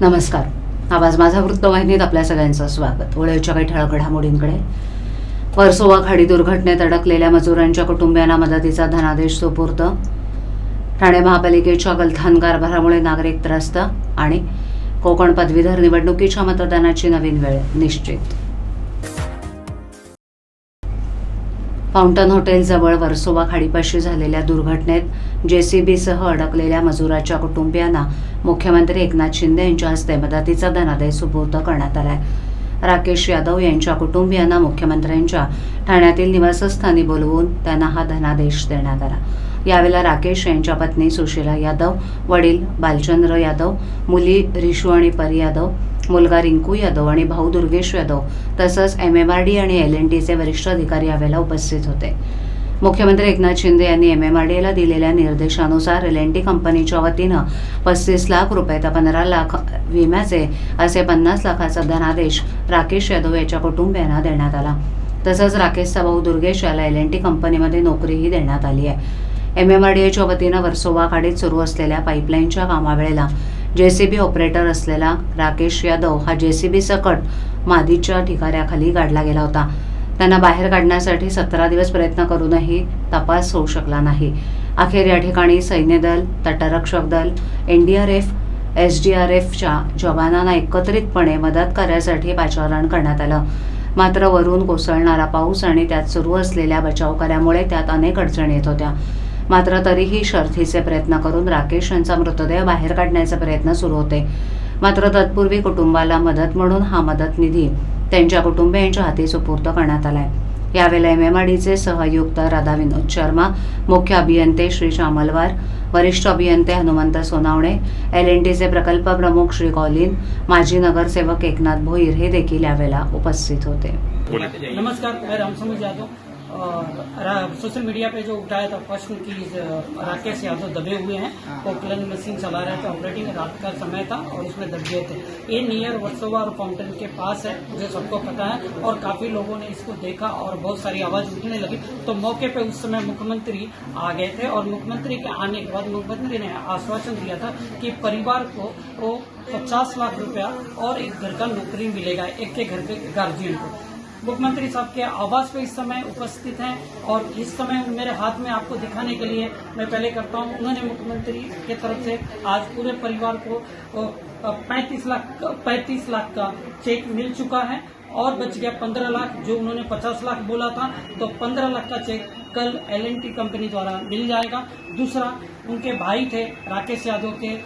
नमस्कार. आवाज माझा वृत्तवाहिनीत आपल्या सगळ्यांचं स्वागत. वळीच्या काही ठळक घडामोडींकडे. वर्सोवा खाडी दुर्घटनेत अडकलेल्या मजुरांच्या कुटुंबियांना मदतीचा धनादेश सुपूर्त ठाणे महापालिकेच्या गलथान कारभारामुळे नागरिक त्रस्त आणि कोकण पदवीधर निवडणुकीच्या मतदानाची नवीन वेळ निश्चित. फाउंटन हॉटेलजवळ वर्सोवा खाडीपाशी झालेल्या दुर्घटनेत जेसीबीसह अडकलेल्या मजुराच्या कुटुंबियांना मुख्यमंत्री एकनाथ शिंदे यांच्या हस्ते मदतीचा धनादेश सुपूर्द करण्यात आलाय. राकेश यादव यांच्या कुटुंबियांना मुख्यमंत्र्यांच्या ठाण्यातील निवासस्थानी बोलवून त्यांना हा धनादेश देण्यात आला. यावेळेला राकेश यांच्या पत्नी सुशीला यादव वडील बालचंद्र यादव मुली रिशू आणि परी यादव मुलगा रिंकू यादव आणि भाऊ दुर्गेश यादव तसंच एम एम आर डी आणि एल एन टीचे वरिष्ठ अधिकारी यावेळेला उपस्थित होते. मुख्यमंत्री एकनाथ शिंदे यांनी एम एम आर डीला दिलेल्या निर्देशानुसार एल एन टी कंपनीच्या वतीनं पस्तीस लाख रुपये तर पंधरा लाख विम्याचे असे पन्नास लाखाचा धनादेश राकेश यादव याच्या कुटुंबियांना देण्यात आला. तसंच राकेशचा भाऊ दुर्गेश याला एल एन टी कंपनीमध्ये नोकरीही देण्यात आली आहे. एम एम आर डी एच्या वतीनं वर्सोवा खाडीत सुरू असलेल्या पाईपलाईनच्या कामावेळेला जेसीबी ऑपरेटर असलेला राकेश यादव हा जेसीबी सकट मादीच्या ठिकाऱ्याखाली गाडला गेला होता. त्यांना बाहेर काढण्यासाठी सतरा दिवस प्रयत्न करूनही तपास होऊ शकला नाही. अखेर या ठिकाणी सैन्यदल तटरक्षक दल N D R F S D R एफच्या जवानांना एकत्रितपणे मदत कार्यासाठी पाचारण करण्यात आलं. मात्र वरून कोसळणारा पाऊस आणि त्यात सुरू असलेल्या बचावकार्यामुळे त्यात अनेक अडचणी येत होत्या. मात्र तरीही शर्थीचे प्रयत्न करून राकेश यांचा मृतदेह बाहेर काढण्याचे प्रयत्न सुरू होते. मात्र तत्पूर्वी कुटुंबाला मदत म्हणून हा मदत निधी त्यांच्या कुटुंबियांच्या हाती सुपूर्द करण्यात आलाय. यावेळेला एम एम आर डीचे सहआयुक्त राधा विनोद शर्मा मुख्य अभियंते श्री श्यामलवार वरिष्ठ अभियंते हनुमंत सोनावणे एल एन टीचे प्रकल्प प्रमुख श्री कॉलिन माजी नगरसेवक एकनाथ भोईर हे देखील यावेळेला उपस्थित होते. नमस्कार सोशल मीडिया पे जो उठाया था प्रश्न की राकेश यादव दबे हुए हैं। वो प्लेन मशीन चला रहे थे ऑपरेटिंग रात का समय था और उसमें दब गए थे। ये नियर वर्सोवा और फाउंटेन के पास है मुझे सबको पता है और काफ़ी लोगों ने इसको देखा और बहुत सारी आवाज़ उठने लगी। तो मौके पे उस समय मुख्यमंत्री आ गए थे और मुख्यमंत्री के आने के बाद मुख्यमंत्री ने आश्वासन दिया था कि परिवार को वो पचास लाख रुपया और एक घर का नौकरी मिलेगा एक के घर के गार्जियन को। मुख्यमंत्री साहब के आवास पे इस समय उपस्थित हैं और इस समय मेरे हाथ में आपको दिखाने के लिए मैं पहले करता हूँ। उन्होंने मुख्यमंत्री के तरफ़ से आज पूरे परिवार को पैंतीस लाख पैंतीस लाख का चेक मिल चुका है और बच गया पंद्रह लाख, जो उन्होंने पचास लाख बोला था तो पंद्रह लाख का चेक कल एलएनटी कंपनी द्वारा मिल जाएगा। दूसरा, उनके भाई थे, राकेश यादव के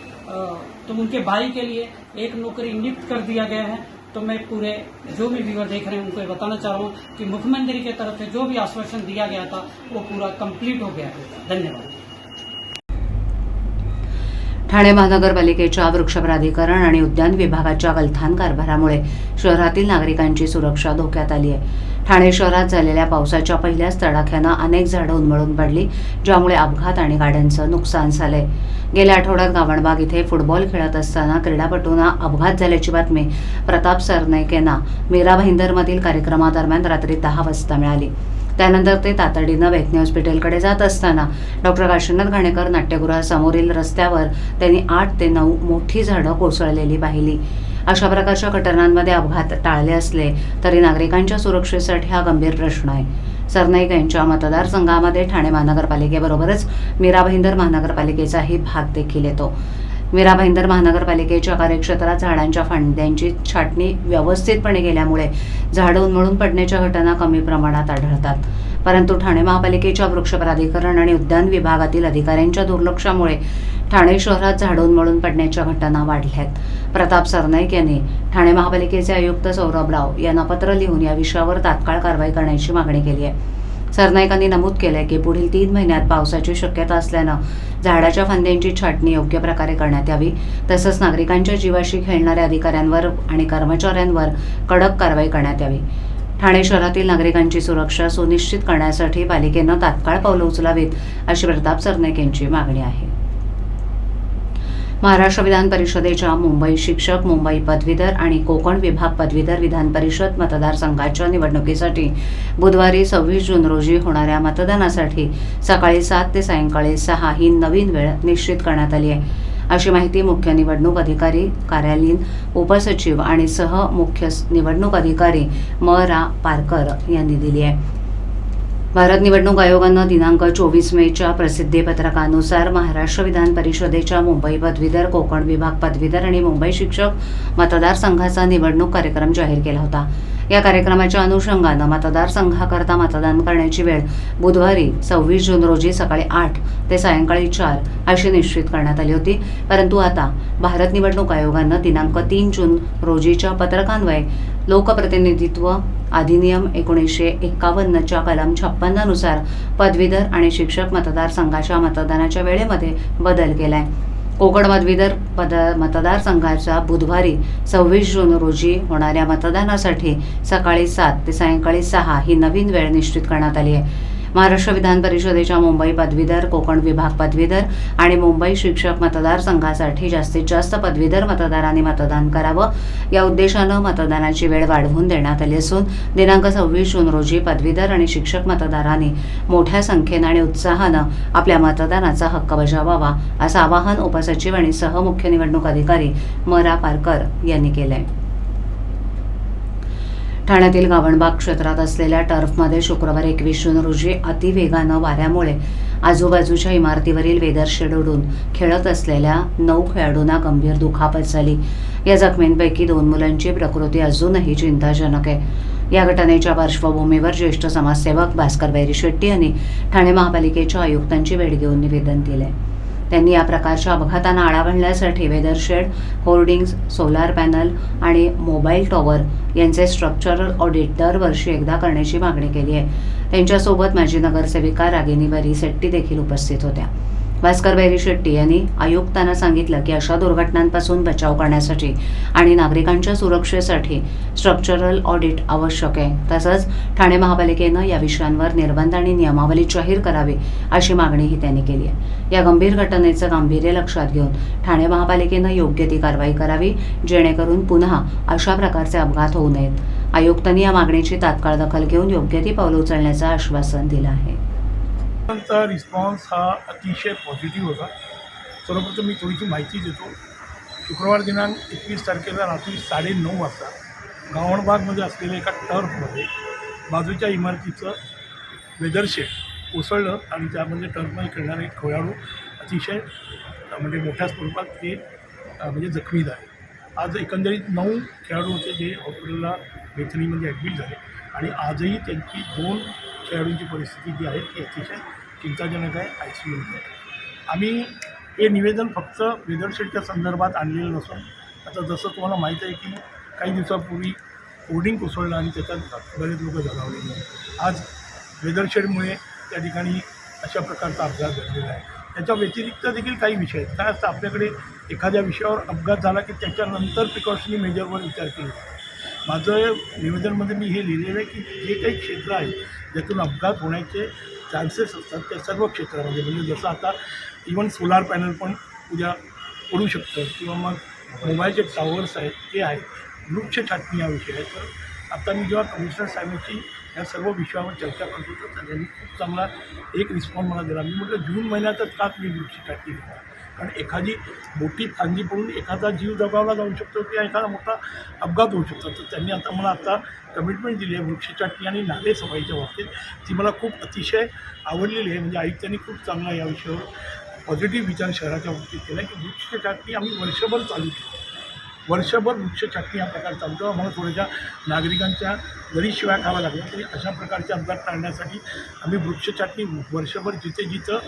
तो उनके भाई के लिए एक नौकरी नियुक्त कर दिया गया है। तो मैं पूरे जो भी व्यूअर देख रहे हैं उनको बताना चाह रहा हूँ कि मुख्यमंत्री की तरफ से जो भी आश्वासन दिया गया था वो पूरा कंप्लीट हो गया धन्यवाद। ठाणे महानगरपालिकेच्या वृक्ष प्राधिकरण आणि उद्यान विभागाच्या गलथान कारभारामुळे शहरातील नागरिकांची सुरक्षा धोक्यात आली आहे. ठाणे शहरात झालेल्या पावसाच्या पहिल्याच तडाख्यानं अनेक झाडं उन्मळून पडली ज्यामुळे अपघात आणि गाड्यांचं नुकसान झालंय. गेल्या आठवड्यात गावणबाग इथे फुटबॉल खेळत असताना क्रीडापटूंना अपघात झाल्याची बातमी प्रताप सरनाईक यांना मीरा भाईंदरमधील कार्यक्रमादरम्यान रात्री दहा वाजता मिळाली. त्यानंतर ते तातडीनं वेकनी हॉस्पिटलकडे जात असताना डॉक्टर काशीनाथ घाणेकर नाट्यगृहासमोरील रस्त्यावर त्यांनी आठ ते नऊ मोठी झाडं कोसळलेली पाहिली. अशा प्रकारच्या घटनांमध्ये अपघात टाळले असले तरी नागरिकांच्या सुरक्षेसाठी हा गंभीर प्रश्न आहे. सरनाईक यांच्या मतदारसंघामध्ये ठाणे महानगरपालिकेबरोबरच मीरा भाईंदर महानगरपालिकेचाही भाग देखील येतो. मीरा भाईंदर महानगरपालिकेच्या कार्यक्षेत्रात झाडांच्या फांद्यांची छाटणी व्यवस्थितपणे केल्यामुळे झाडं उन्मळून पडण्याच्या घटना कमी प्रमाणात आढळतात. परंतु ठाणे महापालिकेच्या वृक्ष प्राधिकरण आणि उद्यान विभागातील अधिकाऱ्यांच्या दुर्लक्षामुळे ठाणे शहरात झाडून पडण्याच्या घटना वाढल्यात. प्रताप सरनाईक यांनी ठाणे महापालिकेचे आयुक्त सौरभ राव यांना पत्र लिहून या विषयावर तात्काळ कारवाई करण्याची मागणी केली आहे. सरनाईकांनी नमूद केलंय की पुढील तीन महिन्यात पावसाची शक्यता असल्यानं झाडाच्या फांद्यांची छाटणी योग्य प्रकारे करण्यात यावी. तसंच नागरिकांच्या जीवाशी खेळणाऱ्या अधिकाऱ्यांवर आणि कर्मचाऱ्यांवर कडक कारवाई करण्यात यावी. ठाणे शहरातील नागरिकांची सुरक्षा सुनिश्चित करण्यासाठी पालिकेनं तात्काळ पावलं उचलावीत अशी प्रताप सरनाईक यांची मागणी आहे. महाराष्ट्र विधान परिषदेच्या मुंबई शिक्षक मुंबई पदवीधर आणि कोकण विभाग पदवीधर विधान परिषद मतदारसंघाच्या निवडणुकीसाठी बुधवारी सव्वीस जून रोजी होणाऱ्या मतदानासाठी सकाळी सात ते सायंकाळी सहा ही नवीन वेळ निश्चित करण्यात आली आहे. अशी माहिती मुख्य निवडणूक अधिकारी कार्यालयीन उपसचिव आणि सह मुख्य निवडणूक अधिकारी म. रा. पारकर यांनी दिली आहे. भारत निवडणूक आयोगानं दिनांक चोवीस मेच्या प्रसिद्धीपत्रकानुसार महाराष्ट्र विधान परिषदेच्या मुंबई पदवीधर कोकण विभाग पदवीधर आणि मुंबई शिक्षक मतदारसंघाचा निवडणूक कार्यक्रम जाहीर केला होता. या कार्यक्रमाच्या अनुषंगानं मतदारसंघाकरता मतदान करण्याची वेळ बुधवारी सव्वीस जून रोजी सकाळी आठ ते सायंकाळी चार अशी निश्चित करण्यात आली होती. परंतु आता भारत निवडणूक आयोगानं दिनांक तीन जून रोजीच्या पत्रकान्वये लोकप्रतिनिधित्व अधिनियम एकोणीसशे एक्कावन्नच्या कलम छप्पन्ननुसार पदवीधर आणि शिक्षक मतदारसंघाच्या मतदानाच्या वेळेमध्ये बदल केलाय. कोकण पदवीधर पद मतदारसंघाच्या बुधवारी सव्वीस जून रोजी होणाऱ्या मतदानासाठी सकाळी सात ते सायंकाळी सहा ही नवीन वेळ निश्चित करण्यात आली आहे. महाराष्ट्र विधान परिषदेच्या मुंबई पदवीधर कोकण विभाग पदवीधर आणि मुंबई शिक्षक मतदारसंघासाठी जास्तीत जास्त पदवीधर मतदारांनी मतदान करावं. या उद्देशानं मतदानाची वेळ वाढवून देण्यात आली असून दिनांक सव्वीस जून रोजी पदवीधर आणि शिक्षक मतदारांनी मोठ्या संख्येनं आणि उत्साहानं आपल्या मतदानाचा हक्क बजावावा असं आवाहन उपसचिव आणि सहमुख्य निवडणूक अधिकारी मरा पारकर यांनी केलं आहे ठाण्यातील गावणबाग क्षेत्रात असलेल्या टर्फमध्ये शुक्रवार एकवीस जून रोजी अतिवेगानं वाऱ्यामुळे आजूबाजूच्या इमारतीवरील वेदर शेड उडून खेळत असलेल्या नऊ खेळाडूंना गंभीर दुखापत झाली. या जखमींपैकी दोन मुलांची प्रकृती अजूनही चिंताजनक आहे. या घटनेच्या पार्श्वभूमीवर ज्येष्ठ समाजसेवक भास्कर बैरी शेट्टी यांनी ठाणे महापालिकेच्या आयुक्तांची भेट घेऊन निवेदन दिले त्यांनी या प्रकारच्या अपघातांना आळा घालण्यासाठी weather shed hoardings solar panel आणि मोबाईल टॉवर यांचे स्ट्रक्चरल ऑडिट दरवर्षी एकदा करण्याची मागणी केली आहे. त्यांच्यासोबत माजी नगरसेविका रागिनी बरी सेट्टी देखील उपस्थित होत्या. भास्कर बैरी शेट्टी यांनी आयुक्तांना सांगितलं की अशा दुर्घटनांपासून बचाव करण्यासाठी आणि नागरिकांच्या सुरक्षेसाठी स्ट्रक्चरल ऑडिट आवश्यक आहे. तसंच ठाणे महापालिकेनं या विषयांवर निर्बंध आणि नियमावली जाहीर करावी अशी मागणीही त्यांनी केली आहे. या गंभीर घटनेचं गांभीर्य लक्षात घेऊन ठाणे महापालिकेनं योग्य ती कारवाई करावी जेणेकरून पुन्हा अशा प्रकारचे अपघात होऊ नयेत. आयुक्तांनी या मागणीची तात्काळ दखल घेऊन योग्य ती पावलं उचलण्याचं आश्वासन दिलं आहे. लोकांचा रिस्पॉन्स हा अतिशय पॉझिटिव्ह होता. सर्वप्रथम मी थोडीशी माहिती देतो. शुक्रवार दिनांक एकवीस तारखेला रात्री साडेनऊ वाजता गावणबागमध्ये असलेल्या एका टर्फमध्ये बाजूच्या इमारतीचं वेदरशेड कोसळलं आणि त्यामध्ये टर्फमध्ये खेळणारे एक खेळाडू अतिशय म्हणजे मोठ्या स्वरूपात ते म्हणजे जखमी झाले आज एकंदरीत नऊ खेळाडू होते जे हॉस्पिटलला वेथणीमध्ये ॲडमिट झाले आणि आजही त्यांची दोन खेळाडूंची परिस्थिती जी आहे ती अतिशय चिंताजनक आहे आय सी यूमध्ये आम्ही हे निवेदन फक्त वेदरशेडच्या संदर्भात आणलेलं नसून आता जसं तुम्हाला माहीत आहे की काही दिवसापूर्वी होर्डिंग कोसळलं आणि त्याच्यात बरेच लोक जगावलेले आज वेदरशेडमुळे त्या ठिकाणी अशा प्रकारचा अपघात घडलेला आहे. त्याच्या व्यतिरिक्त देखील काही विषय आहेत. काय असतं आपल्याकडे एखाद्या विषयावर अपघात झाला की त्याच्यानंतर प्रिकॉशनी मेजरवर विचार केला. जातो. माझं निवेदनमध्ये मी हे लिहिलेलं आहे की जे काही क्षेत्र आहे ज्यातून अपघात होण्याचे चान्सेस असतात त्या सर्व क्षेत्रामध्ये. म्हणजे जसं आता इवन सोलार पॅनल पण उद्या पडू शकतं किंवा मग मोबाईलचे टॉवर्स आहेत ते आहेत वृक्ष छाटणी हा विषय आहे. तर आता मी जेव्हा कमिशनर साहेबांची या सर्व विषयावर चर्चा करत होतो तर त्यांनी खूप चांगला एक रिस्पॉन्स मला दिला. मी म्हटलं जून महिन्यातच का तुम्ही वृक्ष छाटणी घेता? कारण एखादी मोठी फांदी पडून एखादा जीव दबावला जाऊ शकतो किंवा एखादा मोठा अपघात होऊ शकतो. तर त्यांनी आता मला आता कमिटमेंट दिली आहे वृक्षछाटणी आणि नाले सफाईच्या बाबतीत. ती मला खूप अतिशय आवडलेली आहे. म्हणजे आयुक्तांनी खूप चांगला या विषयावर पॉझिटिव्ह विचार शहराच्या बाबतीत केला की वृक्षछाटणी आम्ही वर्षभर चालू केली वर्षभर वृक्षछाटणी हा प्रकार चालतो आम्हाला थोड्याशा नागरिकांच्या जरी शिवाय खावा लागला. तरी अशा प्रकारचे अपघात टाळण्यासाठी आम्ही वृक्षछाटणी वर्षभर जिथे जिथं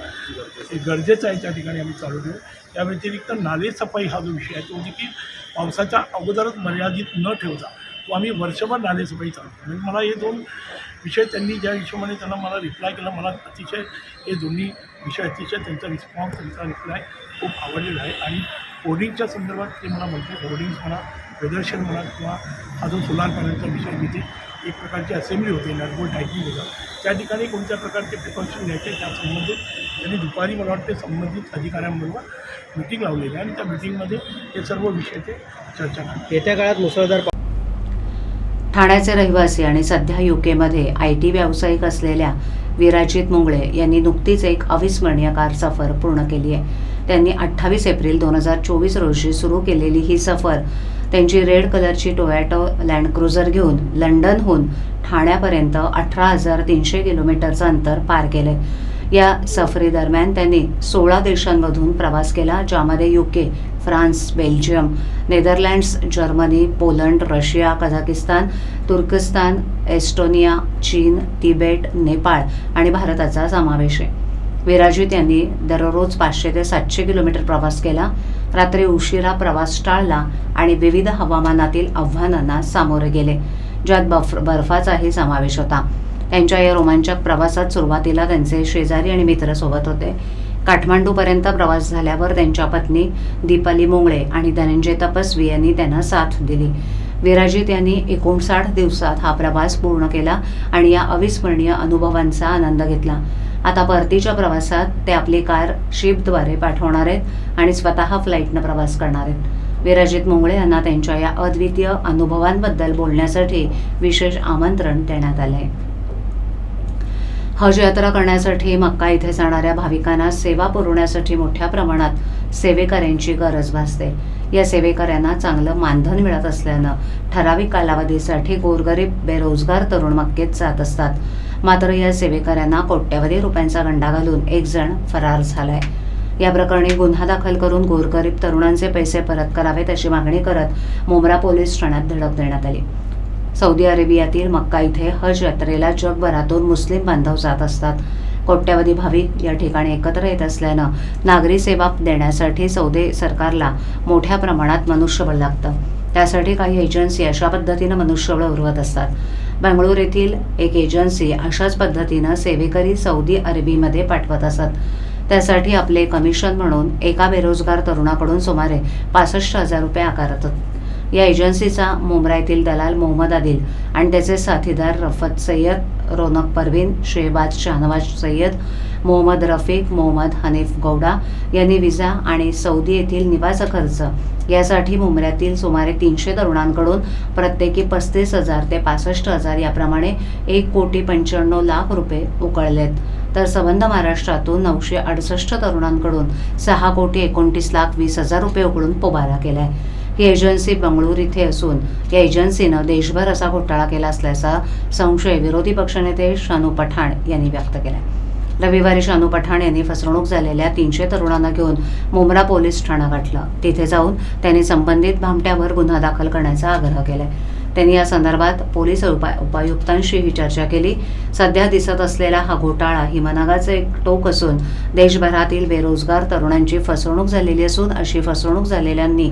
हे गरजेचं आहे त्या ठिकाणी आम्ही चालू ठेवू. त्या व्यतिरिक्त नाले सफाई हा जो विषय आहे तो देखील पावसाच्या अगोदरच मर्यादित न ठेवता तो आम्ही वर्षभर नाले सफाई चालू म्हणजे मला हे दोन विषय त्यांनी ज्या हिशोबाने त्यांना मला रिप्लाय केला मला अतिशय हे दोन्ही विषय अतिशय त्यांचा रिस्पॉन्स त्यांचा रिप्लाय खूप आवडलेला आहे. आणि होर्डिंगच्या संदर्भात ते मला म्हणते होर्डिंग्स म्हणा वेदरशेड म्हणा किंवा हा जो सोलार पॅनलचा विषय जिथे एक प्रकारची असेंब्ली होते नॅटबोल टायपिंग होता. त्या ठिकाणी कोणत्या प्रकारचे प्रिकॉशन घ्यायचे त्या संबंधित त्यांनी दुपारी मला वाटते संबंधित अधिकाऱ्यांबरोबर मिटिंग लावलेली आहे आणि त्या मिटिंगमध्ये हे सर्व विषय ते चर्चा करणार. येत्या काळात मुसळधार ठाण्याचे रहिवासी आणि सध्या युकेमध्ये आय टी व्यावसायिक असलेल्या विराजित मुंगळे यांनी नुकतीच एक अविस्मरणीय कार सफर पूर्ण केली आहे. त्यांनी अठ्ठावीस एप्रिल दोन हजार चोवीस रोजी सुरू केलेली ही सफर त्यांची रेड कलरची टोयॅटो लँड क्रुझर घेऊन लंडनहून ठाण्यापर्यंत अठरा हजार तीनशे किलोमीटरचं अंतर पार केले या सफरीदरम्यान त्यांनी सोळा देशांमधून प्रवास केला ज्यामध्ये UK France Belgium Netherlands Germany Poland Russia Kazakhstan तुर्कस्तान एस्टोनिया चीन तिबेट नेपाळ आणि भारताचा समावेश आहे. विराजित यांनी दररोज पाचशे ते सातशे किलोमीटर प्रवास केला. रात्री उशिरा प्रवास टाळला आणि विविध हवामानातील आव्हानांना सामोरे गेले ज्यात बफ बर्फाचाही समावेश होता. त्यांच्या या रोमांचक प्रवासात सुरुवातीला त्यांचे शेजारी आणि मित्र सोबत होते. काठमांडूपर्यंत प्रवास झाल्यावर त्यांच्या पत्नी दीपाली मोंगळे आणि धनंजय तपस्वी यांनी त्यांना साथ दिली. विराजित यांनी एकोणसाठ दिवसात हा प्रवास पूर्ण केला आणि या अविस्मरणीय अनुभवांचा आनंद घेतला. आता परतीच्या प्रवासात ते आपली कार शिपद्वारे पाठवणार आहेत आणि स्वतः फ्लाईटनं प्रवास करणार आहेत. विराजित मोंगळे यांना त्यांच्या या अद्वितीय अनुभवांबद्दल बोलण्यासाठी विशेष आमंत्रण देण्यात आले आहे. हज यात्रा करण्यासाठी मक्का इथे जाणाऱ्या भाविकांना सेवा पुरवण्यासाठी मोठ्या प्रमाणात सेवेकऱ्यांची गरज भासते. या सेवेकऱ्यांना चांगलं मानधन मिळत असल्यानं ठराविक कालावधीसाठी गोरगरीब बेरोजगार तरुण मक्केत जात असतात. मात्र या सेवेकऱ्यांना कोट्यवधी रुपयांचा गंडा घालून एक जण फरार झालाय. या प्रकरणी गुन्हा दाखल करून गोरगरीब तरुणांचे पैसे परत करावेत अशी मागणी करत मोमरा पोलीस ठाण्यात धडक देण्यात आली. सौदी अरेबियातील मक्का इथे हज यात्रेला जगभरातून मुस्लिम बांधव जात असतात. कोट्यवधी भाविक या ठिकाणी एकत्र येत असल्यानं नागरी सेवा देण्यासाठी सौदी सरकारला मोठ्या प्रमाणात मनुष्यबळ लागतं. त्यासाठी काही एजन्सी अशा पद्धतीनं मनुष्यबळ उरवत असतात. बंगळूर येथील एक एजन्सी अशाच पद्धतीनं सेवेकरी सौदी अरेबीमध्ये पाठवत असत. त्यासाठी आपले कमिशन म्हणून एका बेरोजगार तरुणाकडून सुमारे पासष्ट हजार रुपये आकारत या एजन्सीचा मुंब्रा येथील दलाल मोहम्मद आदिल आणि त्याचे साथीदार रफत सय्यद रोनक परवीन शेहबाज शाहनवाज सय्यद मोहम्मद रफीक मोहम्मद हनीफ गौडा यांनी विजा आणि सौदी येथील निवास खर्च यासाठी मुंबऱ्यातील सुमारे तीनशे तरुणांकडून प्रत्येकी पस्तीस हजार ते पासष्ट हजार याप्रमाणे एक कोटी पंच्याण्णव लाख रुपये उकळलेत. तर संबंध महाराष्ट्रातून नऊशे अडुसष्ट तरुणांकडून सहा कोटी एकोणतीस लाख वीस हजार रुपये उकळून पोबारा केलाय. ही एजन्सी बंगळूर इथे असून या एजन्सीनं देशभर असा घोटाळा केला असल्याचा संशय विरोधी पक्षनेते शानू पठाण यांनी व्यक्त केलाय. रविवारी शानू पठाण यांनी फसवणूक झालेल्या तीनशे तरुणांना घेऊन मुंब्रा पोलीस ठाणा गाठलं. तिथे जाऊन त्यांनी संबंधित भामट्यावर गुन्हा दाखल करण्याचा आग्रह केलाय. त्यांनी या संदर्भात पोलीस उपाय उपायुक्तांशीही चर्चा केली. सध्या दिसत असलेला हा घोटाळा ही मनागाचं एक टोक असून देशभरातील बेरोजगार तरुणांची फसवणूक झालेली असून अशी फसवणूक झालेल्यांनी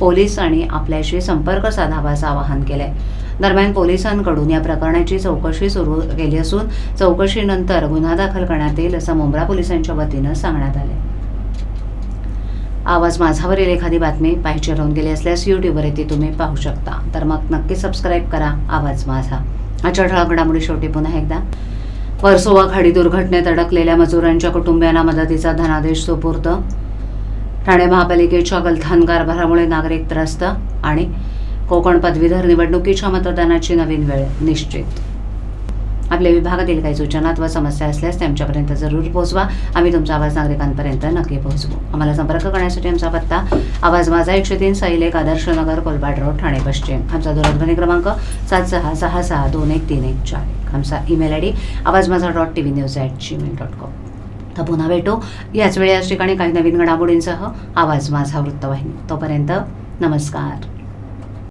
पोलीस आणि आपल्याशी संपर्क साधावाचं आवाहन केलंय. दरम्यान पोलिसांकडून या प्रकरणाची चौकशी सुरू केली असून चौकशीनंतर गुन्हा दाखल करण्यात येईल असं मुंब्रा पोलिसांच्या वतीनं सांगण्यात आले आवाज माझावरील एखादी बातमी पाहिजे राहून गेली असल्यास यूट्यूबवर ती तुम्ही पाहू शकता. तर मग नक्की सबस्क्राईब करा आवाज माझा. आजच्या ठळक घडामोडी शेवटी पुन्हा एकदा. वर्सोवा खाडी दुर्घटनेत अडकलेल्या मजुरांच्या कुटुंबियांना मदतीचा धनादेश सुपूर्त ठाणे महापालिकेच्या गलथान कारभारामुळे नागरिक त्रस्त आणि कोकण पदवीधर निवडणुकीच्या मतदानाची नवीन वेळ निश्चित. आपल्या विभागातील काही सूचना अथवा समस्या असल्यास त्यांच्यापर्यंत जरूर पोहोचवा. आम्ही तुमचा आवाज नागरिकांपर्यंत नक्की पोहोचवू. आम्हाला संपर्क करण्यासाठी आमचा पत्ता आवाज माझा एकशे तीन साईल एक आदर्श नगर कोलबाड रोड ठाणे पश्चिम. आमचा दूरध्वनी क्रमांक सात सहा सहा सहा दोन एक तीन एक चार एक. आमचा email I D Awaz Majha dot T V news at Gmail dot com. तर पुन्हा भेटू. याच वेळी याच ठिकाणी काही नवीन घडामोडींसह आवाज माझा वृत्तवाहिनी. तोपर्यंत नमस्कार.